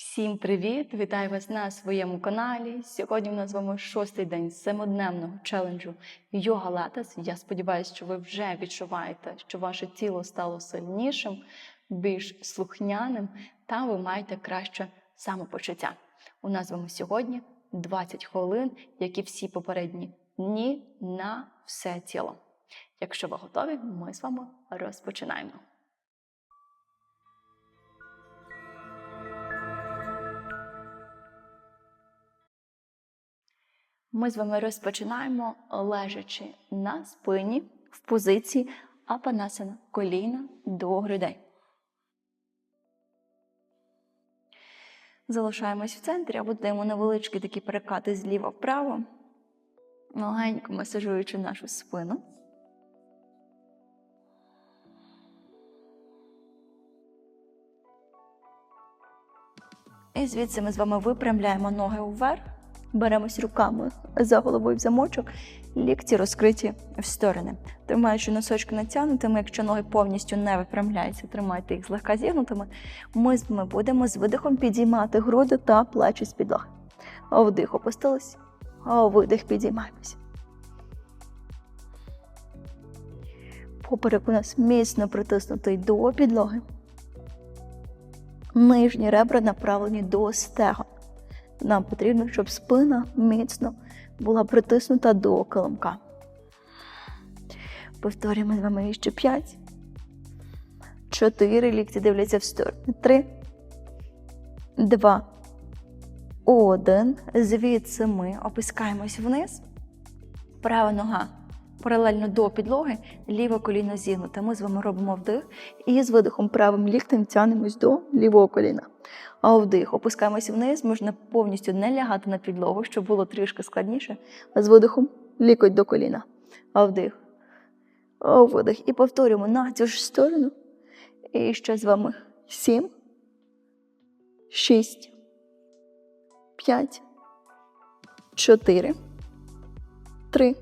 Всім привіт! Вітаю вас на своєму каналі. Сьогодні у нас з вами шостий день семидневного челенджу Йога Латес. Я сподіваюся, що ви вже відчуваєте, що ваше тіло стало сильнішим, більш слухняним, та ви маєте краще самопочуття. У нас з вами сьогодні 20 хвилин, як і всі попередні дні на все тіло. Якщо ви готові, ми з вами розпочинаємо. Ми з вами розпочинаємо лежачи на спині в позиції апанасана коліна до грудей. Залишаємось в центрі або даємо невеличкі такі перекати зліва вправо, легенько масажуючи нашу спину. І звідси ми з вами випрямляємо ноги вверх, беремось руками за головою в замочок, лікті розкриті в сторони. Тримаючи носочки натягнутими, якщо ноги повністю не випрямляються, тримайте їх злегка зігнутими. Ми з будемо з видихом підіймати груди та плечі з підлоги. Вдих опустились, видих підіймаємось. Поперек у нас міцно притиснутий до підлоги. Нижні ребра направлені до стегон. Нам потрібно, щоб спина міцно була притиснута до килимка. Повторюємо з вами ще 5. 4 лікті дивляться в сторону. 3. 2. 1. Звідси ми опускаємось вниз. Права нога паралельно до підлоги, ліве коліно зігнуте. Ми з вами робимо вдих і з видихом правим ліктем тянемось до лівого коліна. А вдих, опускаємося вниз, можна повністю не лягати на підлогу, щоб було трішки складніше. А з видихом лікоть до коліна. А вдих. А видих. І повторюємо на цю ж сторону. І ще з вами сім, шість, п'ять, чотири, три.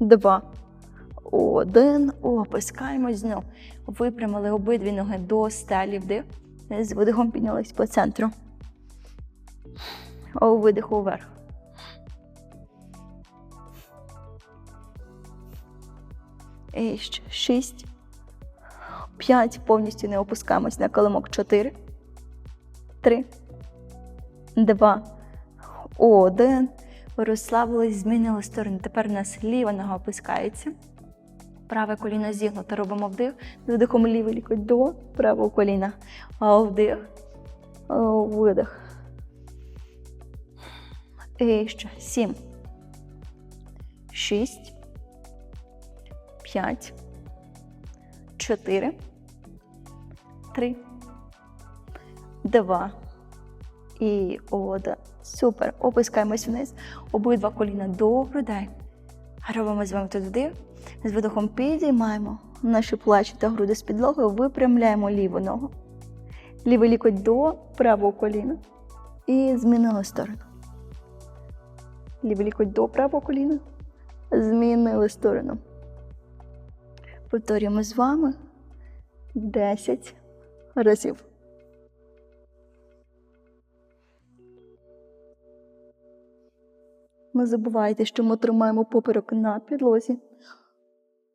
Два. Один. Опускаємось знову. Випрямили обидві ноги до стелі вдих. З видихом піднялись по центру. У видиху вверх. І ще шість. П'ять. Повністю не опускаємось на килимок. Чотири. Три. Два. Один. Розслабились, змінили сторону. Тепер у нас ліва нога опускається. Праве коліно зігнуто. Робимо вдих. Вдихом лівий лікоть до правого коліна. Вдих. Видих. І ще. Сім. Шість. П'ять. Чотири. Три. Два. І один. Супер. Опускаємось вниз. Обидва коліна до грудей. Робимо з вами тут вдих. З видохом підіймаємо наші плечі та груди з підлоги, випрямляємо ліву ногу. Лівий лікоть до правого коліна. І змінили сторону. Лівий лікоть до правого коліна. Змінили сторону. Повторюємо з вами 10 разів. Не забувайте, що ми тримаємо поперек на підлозі,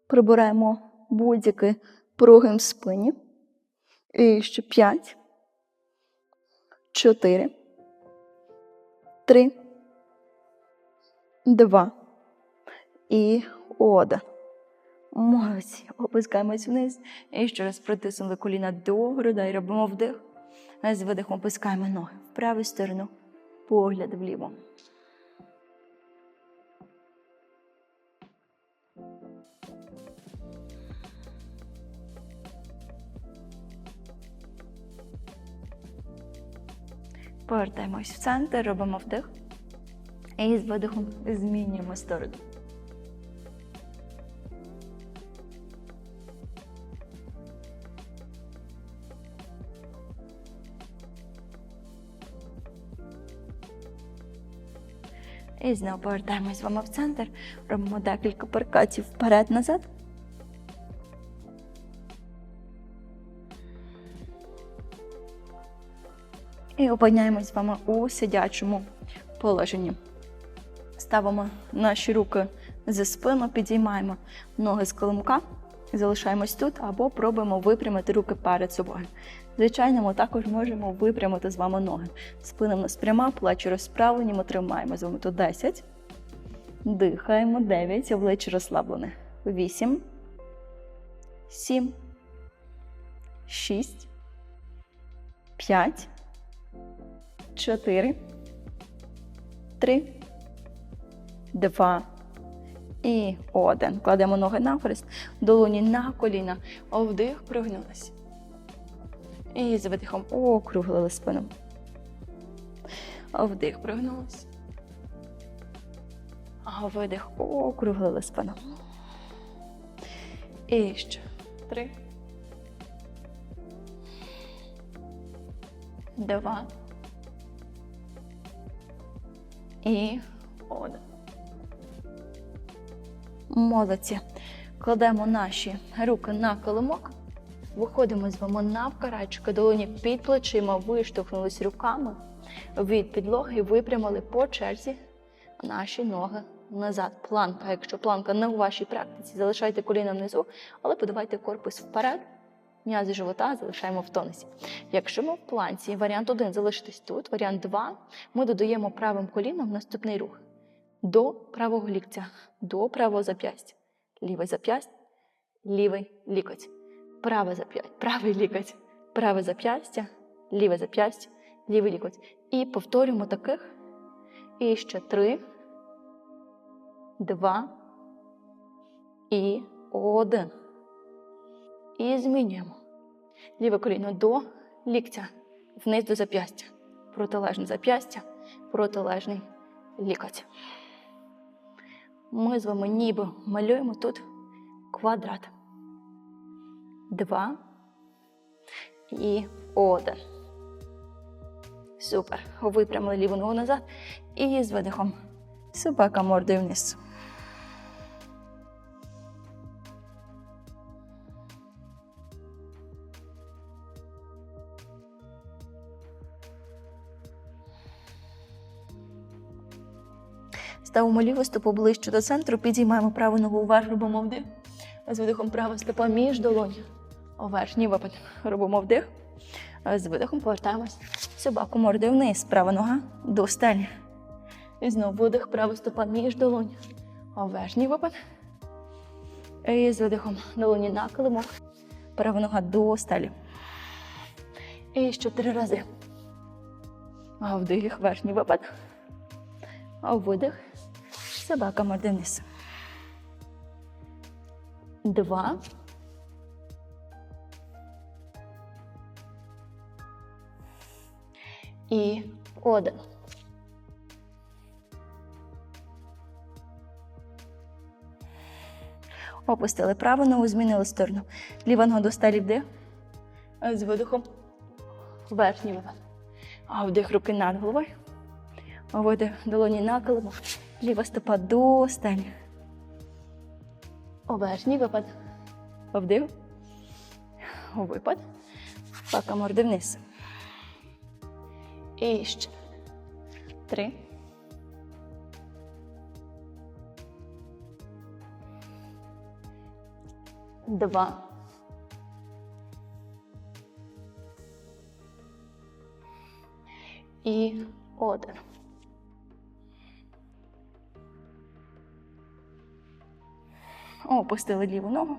прибираємо будь-який прогин в спині. І ще 5, 4, 3, 2 і 1. Молодці. Опускаємось вниз. І ще раз притиснули коліна до грудей. Робимо вдих. З видихом опускаємо ноги в праву сторону, погляд вліво. Повертаємось в центр, робимо вдих. І з видихом змінюємо сторону. І знову повертаємось з вами в центр, робимо декілька перкатів вперед-назад. І опиняємось з вами у сидячому положенні. Ставимо наші руки за спину, підіймаємо ноги з коломка, залишаємось тут або пробуємо випрямити руки перед собою. Звичайно, ми також можемо випрямити з вами ноги. Спина в нас пряма, плечі розправлені, ми тримаємо з вами тут 10. Дихаємо 9, обличчя розслаблене. 8, 7, 6, 5, 4, 3, 2 і 1. Кладемо ноги навхрест, долоні на коліна. Вдих, прогнулися. І з видихом округлили спину. Вдих, прогнулися. А видих округлили спину. І ще три. Два. І один. Молодці. Кладемо наші руки на килимок. Виходимо з вами навкарачки, долоні під плечима, виштовхнулись руками від підлоги і випрямили по черзі наші ноги назад. Планка. Якщо планка не у вашій практиці, залишайте коліна внизу, але подавайте корпус вперед. М'язи живота залишаємо в тонусі. Якщо ми в планці, варіант 1 залишитись тут, варіант 2 ми додаємо правим коліном наступний рух до правого ліктя, до правого зап'ястя. Лівий зап'ястя, лівий лікоть. Праве зап'ястя, правий лікоть, праве зап'ястя, ліве зап'ястя, лівий лікоть. І повторюємо таких. І ще три, два і один. І змінюємо. Ліве коліно до ліктя, вниз до зап'ястя. Протилежне зап'ястя, протилежний лікоть. Ми з вами ніби малюємо тут квадрат. Два і один. Супер. Випрямили ліву ногу назад і з видихом. Собака мордою вниз. Ставимо ліву стопу ближче до центру, підіймаємо праву ногу вверх, робимо вдих. З видихом права стопа між долонь. Верхній випад. Робимо вдих. З видихом повертаємось. Собаку мордою вниз. Права нога до стелі. І знову видих, права стопа між долонь. Верхній випад. І з видихом долоні на килимок. Права нога до стелі. І ще три рази. Вдих, верхній випад. Видих. Собака мордою вниз. Два. І один. Опустили праву ногу, змінили сторону. Ліва нога до стелі вдих. З видихом. Верхній випад. А вдих руки над головою. Видих долоні на килимок. Ліва стопа до стелі. Випад. Вдих. Випад. Пака морди вниз. І ще. Три. Два. І один. Опустили ліву ногу.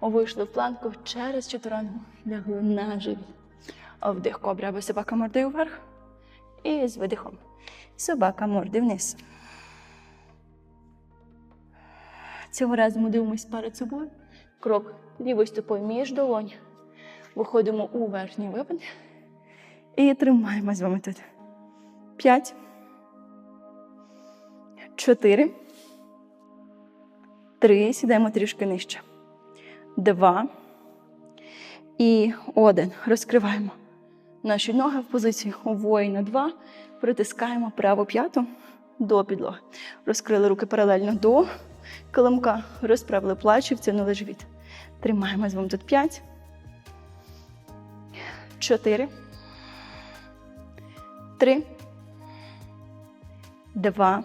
Вийшли в планку через чотирангу. Лягли на живіт. Вдих кобра або собака мордою вверх. І з видихом. Собака морди вниз. Цього разу ми дивимося перед собою. Крок лівою стопою між долонь. Виходимо у верхній випад. І тримаємо з вами тут. П'ять. Чотири. Три. Сідаємо трішки нижче. Два. І один. Розкриваємо наші ноги в позиції воїна. Два. Притискаємо праву п'яту до підлоги. Розкрили руки паралельно до килимка. Розправили плечі, втягнули живіт. Тримаємо з вами тут п'ять. Чотири. три, два.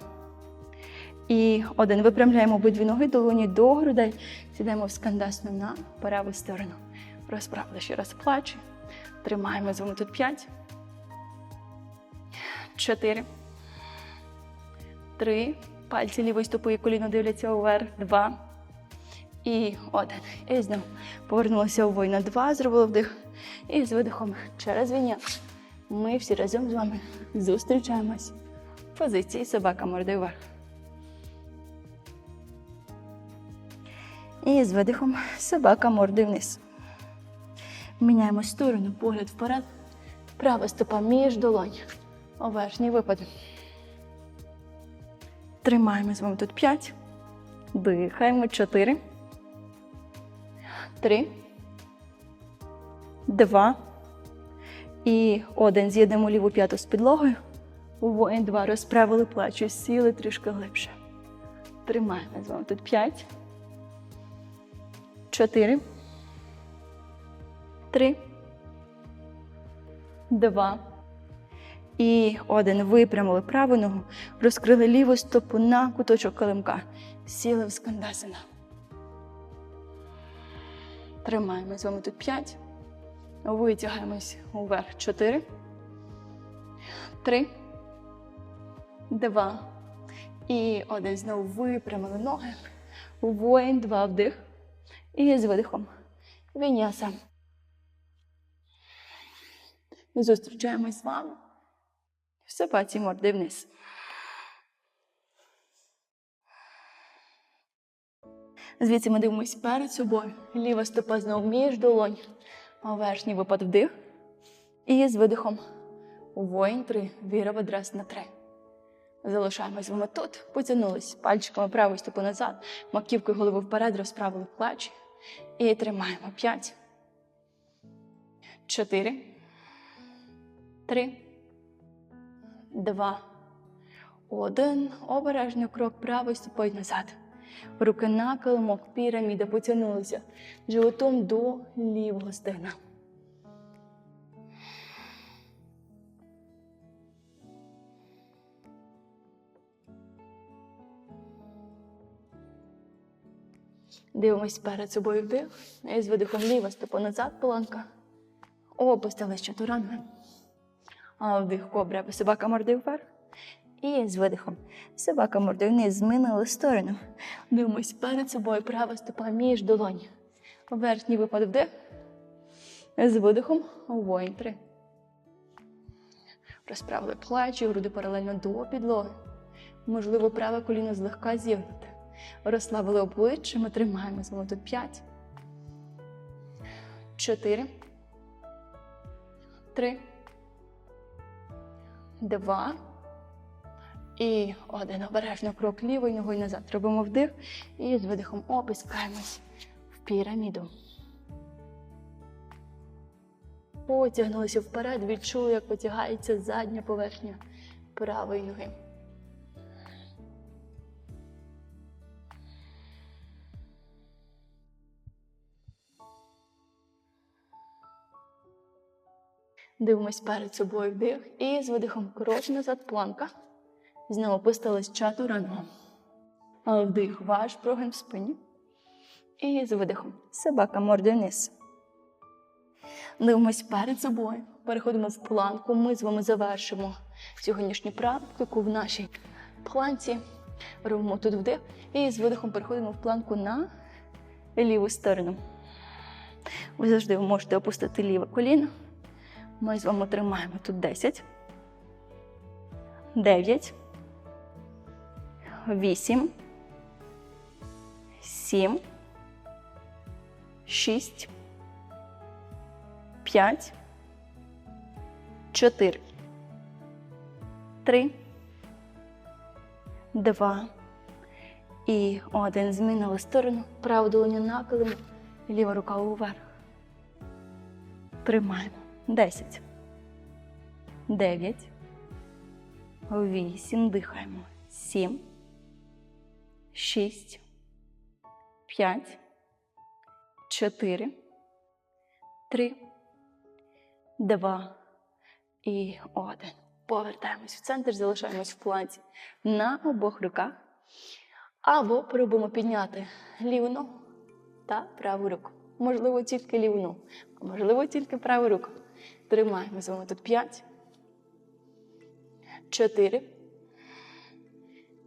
І один. Випрямляємо обидві ноги, долоні до грудей. Сідаємо в скандасну на праву сторону. Розправили ще раз плечі. Тримаємо з вами тут п'ять. Чотири. Три. Пальці лівої стопи і коліно дивляться вверх. Два. І один. І знову повернулися у воїна. Два. Зробили вдих. І з видихом через віння. Ми всі разом з вами зустрічаємось в позиції собака мордою вверх. І з видихом собака мордою вниз. Міняємо сторону, погляд вперед. Права стопа між долонь. У верхній випад. Тримаємо з вами тут 5. Дихаємо. 4. 3. 2. І один. З'єднемо ліву п'яту з підлогою. Воїн два. Розправили плечі, сіли трішки глибше. Тримаємо з вами тут 5. 4. 3. 2. І один. Випрямили праву ногу, розкрили ліву стопу на куточок килимка. Сіли в скандасина. Тримаємо з вами тут 5. Витягаємось уверх. 4. 3. 2. І один. Знову випрямили ноги. Воїн. Два. Вдих. І з видихом. Віняса. Зустрічаємось з вами. В собаці морди вниз. Звідси ми дивимося перед собою. Ліва стопа знову між долонь. А верхній випад вдих. І з видихом. Воїн три. Віра в адрес на три. Залишаємось вами тут. Потягнулись пальчиками правої стопи назад, маківкою голови вперед, розправили плечі. І тримаємо. П'ять. Чотири. Три. Два. Один. Обережно крок правий стопою назад. Руки на килимок, піраміда потягнулися животом до лівого стегна. Дивимось перед собою вдих. І з видихом ліва стопа назад, планка. Чатуранги. А вдих кобра, собака мордою вверх. І з видихом собака мордою вниз змінили сторону. Дивимось перед собою права стопа між долоні. Верхній випад вдих. З видихом воїн три. Розправили плечі, груди паралельно до підлоги. Можливо, праве коліно злегка зігнуте. Розслабили обличчя, ми тримаємо з вами тут п'ять. Чотири. Три. Два. І один обережно крок лівою ногою назад. Робимо вдих і з видихом опускаємось в піраміду. Потягнулися вперед, відчули, як потягається задня поверхня правої ноги. Дивимось перед собою вдих і з видихом крок назад планка. Знову опустились чатуранга. Вдих, ваш прогин в спині. І з видихом. Собака мордою вниз. Дивимось перед собою. Переходимо в планку. Ми з вами завершимо сьогоднішню практику в нашій планці. Робимо тут вдих. І з видихом переходимо в планку на ліву сторону. Ви завжди можете опустити ліве коліно. Ми з вами тримаємо тут 10, 9, 8, 7, 6, 5, 4, 3, 2 і один. Змінили сторону. Праву долоню на ліва рука уверх. Тримаємо. 10, 9, 8, дихаємо. 7, 6, 5, 4, 3, 2 і 1. Повертаємось в центр, залишаємось в планці на обох руках. Або пробуємо підняти ліву ногу та праву руку. Можливо, тільки ліву ногу, можливо, тільки праву руку. Тримаємо з вами тут 5, 4,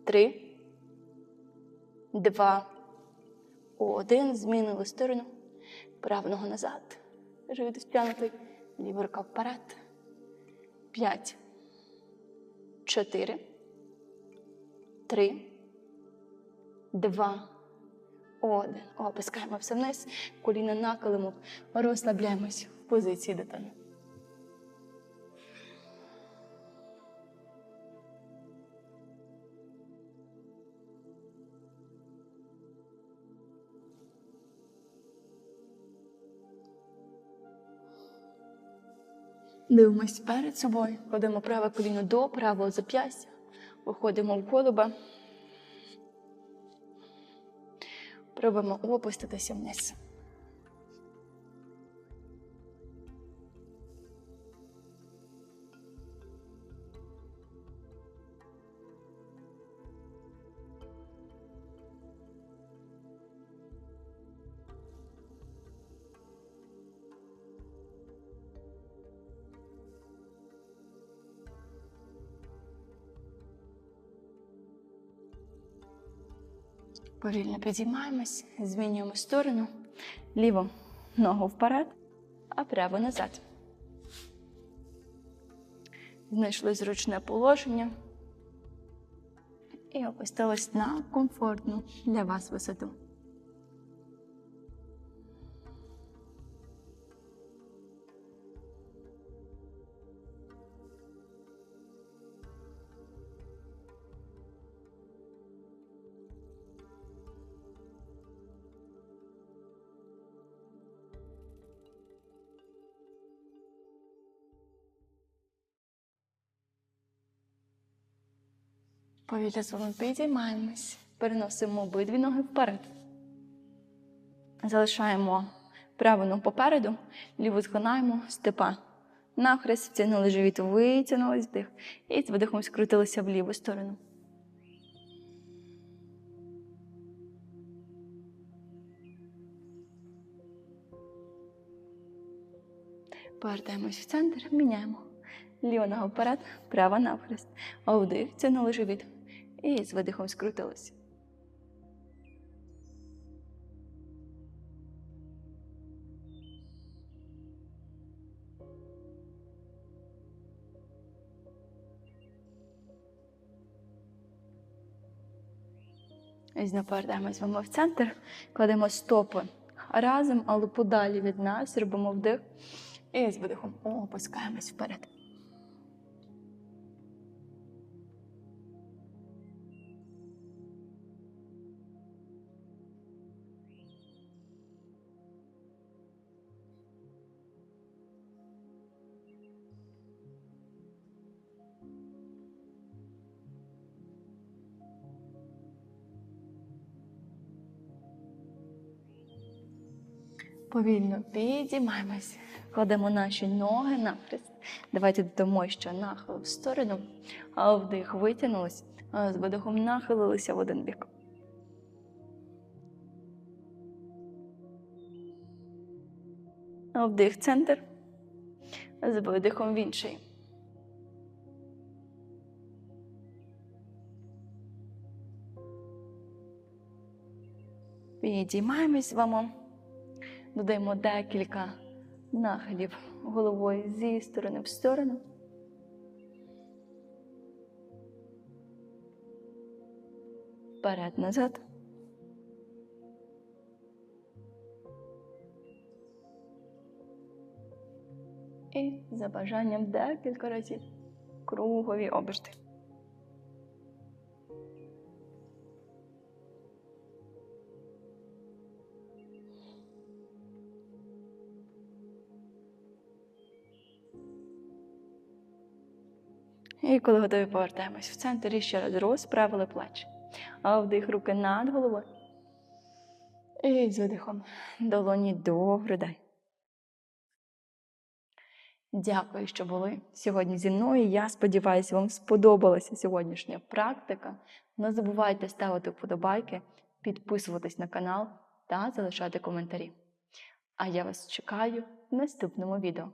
3, 2, 1. Змінили сторону. Праву назад. Живіт стягнутий. Ліва рука вперед. 5, 4, 3, 2, 1. Опускаємо все вниз. Коліна на килимок. Розслабляємось в позиції дитини. Дивимось перед собою. Кладемо праве коліно до правого зап'ястя. Виходимо в колоба. Пробуємо опуститися вниз. Повільно підіймаємось, змінюємо сторону. Ліву ногу вперед, а право назад. Знайшли зручне положення і опустились на комфортну для вас висоту. Повітря з підіймаємось, переносимо обидві ноги вперед. Залишаємо праву ногу попереду, ліву згинаємо, степа. Нахрест, втягнули живіт, витягнули вдих. І з видихом скрутилися в ліву сторону. Повертаємось в центр, міняємо. Ліва нога вперед, права навхрест. Вдих, тягнули живіт. І з видихом скрутилися. І знову вами в центр, кладемо стопи разом, але подалі від нас, робимо вдих. І з видихом опускаємось вперед. Повільно підіймаємось. Кладемо наші ноги навхрест. Давайте додамо ще нахил в сторону. Вдих витягнулись, з видихом нахилилися в один бік. Вдих центр. З видихом в інший. Підіймаємось з вами. Додаємо декілька нахилів головою зі сторони в сторону. Вперед назад. І за бажанням декілька разів кругові оберти. І коли готові, повертаємось в центр і ще раз розправили плечі. Вдих руки над головою. І з видихом долоні до грудей. Дякую, що були сьогодні зі мною. Я сподіваюся, вам сподобалася сьогоднішня практика. Не забувайте ставити вподобайки, підписуватись на канал та залишати коментарі. А я вас чекаю в наступному відео.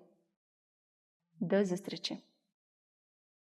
До зустрічі!